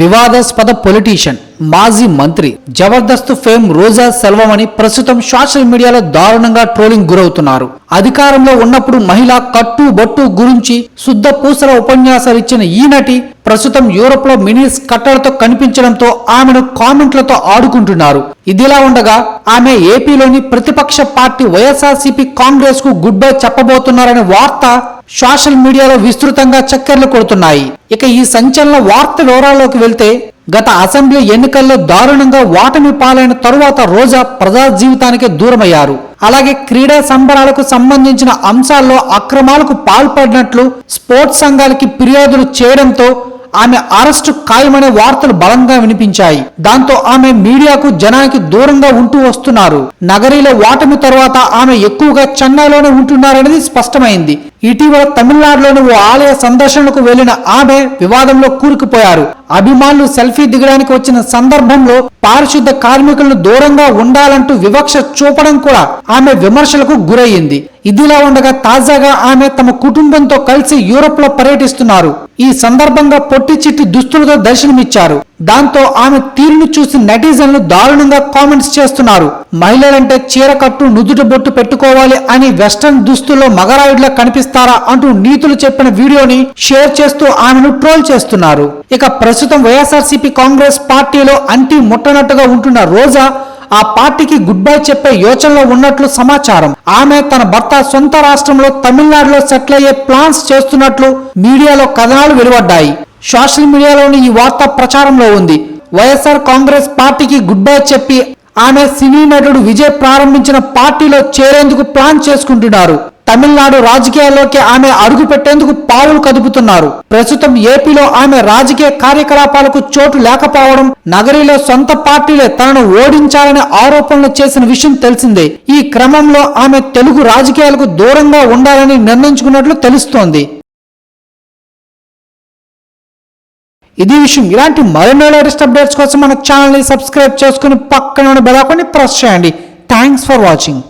వివాదాస్పద పొలిటీషియన్ మాజీ మంత్రి జబర్దస్త్ ఫేమ్ రోజా సెల్వమని ప్రస్తుతం సోషల్ మీడియాలో దారుణంగా ట్రోలింగ్ గురవుతున్నారు. అధికారంలో ఉన్నప్పుడు మహిళ కట్టు బొట్టు గురించి శుద్ధ పూసల ఉపన్యాసాలు ఇచ్చిన ఈ నటి ప్రస్తుతం యూరోప్లో మినీస్ కట్టలతో కనిపించడంతో ఆమెను కామెంట్లతో ఆడుకుంటున్నారు. ఇదిలా ఉండగా ఆమె ఏపీలోని ప్రతిపక్ష పార్టీ వైఎస్ఆర్సీపీ కాంగ్రెస్కు గుడ్ బై చెప్పబోతున్నారనే వార్త సోషల్ మీడియాలో విస్తృతంగా చక్కర్లు కొడుతున్నాయి. ఇక ఈ సంచలన వార్త వివరాల్లోకి వెళ్తే గత అసెంబ్లీ ఎన్నికల్లో దారుణంగా ఓటమి పాలైన తరువాత రోజా ప్రజా జీవితానికి దూరమయ్యారు. అలాగే క్రీడా సంబరాలకు సంబంధించిన అంశాల్లో అక్రమాలకు పాల్పడినట్లు స్పోర్ట్స్ సంఘాలకి ఫిర్యాదులు చేయడంతో ఆమె అరెస్టు ఖాయమనే వార్తలు బలంగా వినిపించాయి. దాంతో ఆమె మీడియాకు జనానికి దూరంగా ఉంటూ వస్తున్నారు. నగరీలో ఓటమి తర్వాత ఆమె ఎక్కువగా చెన్నైలోనే ఉంటున్నారనేది స్పష్టమైంది. ఇటీవల తమిళనాడులోని ఓ ఆలయ సందర్శనకు వెళ్ళిన ఆమె వివాదంలో కూరుకుపోయారు. అభిమానులు సెల్ఫీ దిగడానికి వచ్చిన సందర్భంలో పారిశుద్ధ కార్మికులను దూరంగా ఉండాలంటూ వివక్ష చూపడం కూడా ఆమె విమర్శలకు గురయ్యింది ఇదిలా ఉండగా తాజాగా ఆమె తమ కుటుంబంతో కలిసి యూరోప్లో పర్యటిస్తున్నారు. ఈ సందర్భంగా పొట్టి చిట్టి దుస్తులతో దర్శనమిచ్చారు. దాంతో ఆమె తీరును చూసి నెటిజన్లు దారుణంగా కామెంట్స్ చేస్తున్నారు. మహిళలంటే చీర కట్టు నుదుట బొట్టు పెట్టుకోవాలి అని వెస్ట్రన్ దుస్తుల్లో మగరాయుడిలా కనిపిస్తారా అంటూ నీతులు చెప్పిన వీడియోని షేర్ చేస్తూ ఆమెను ట్రోల్ చేస్తున్నారు. ఇక ప్రస్తుతం వైఎస్ఆర్సీపీ కాంగ్రెస్ పార్టీలో అంటి ముట్టనట్టుగా ఉంటున్న రోజా ఆ పార్టీకి గుడ్ బై చెప్పే యోచనలో ఉన్నట్లు సమాచారం. ఆమె తన భర్త సొంత రాష్ట్రంలో తమిళనాడులో సెటిల్ అయ్యే ప్లాన్స్ చేస్తున్నట్లు మీడియాలో కథనాలు వెలువడ్డాయి. సోషల్ మీడియాలోని ఈ వార్త ప్రచారంలో ఉంది. వైఎస్ఆర్ కాంగ్రెస్ పార్టీకి గుడ్ బై చెప్పి ఆమె సినీ నటుడు విజయ్ ప్రారంభించిన పార్టీలో చేరేందుకు ప్లాన్ చేసుకుంటున్నారు. తమిళనాడు రాజకీయాల్లోకి ఆమె అడుగు పెట్టేందుకు పావులు కదుపుతున్నారు. ప్రస్తుతం ఏపీలో ఆమె రాజకీయ కార్యకలాపాలకు చోటు లేకపోవడం నగరీలో సొంత పార్టీలే తనను ఓడించాలనే ఆరోపణలు చేసిన విషయం తెలిసిందే. ఈ క్రమంలో ఆమె తెలుగు రాజకీయాలకు దూరంగా ఉండాలని నిర్ణయించుకున్నట్లు తెలుస్తోంది. ఇది విషయం. ఇలాంటి మరిన్నో లేటెస్ట్ అప్డేట్స్ కోసం మన ఛానల్ని సబ్స్క్రైబ్ చేసుకుని పక్కన బెలాకొని ప్రెస్ చేయండి. Thanks for watching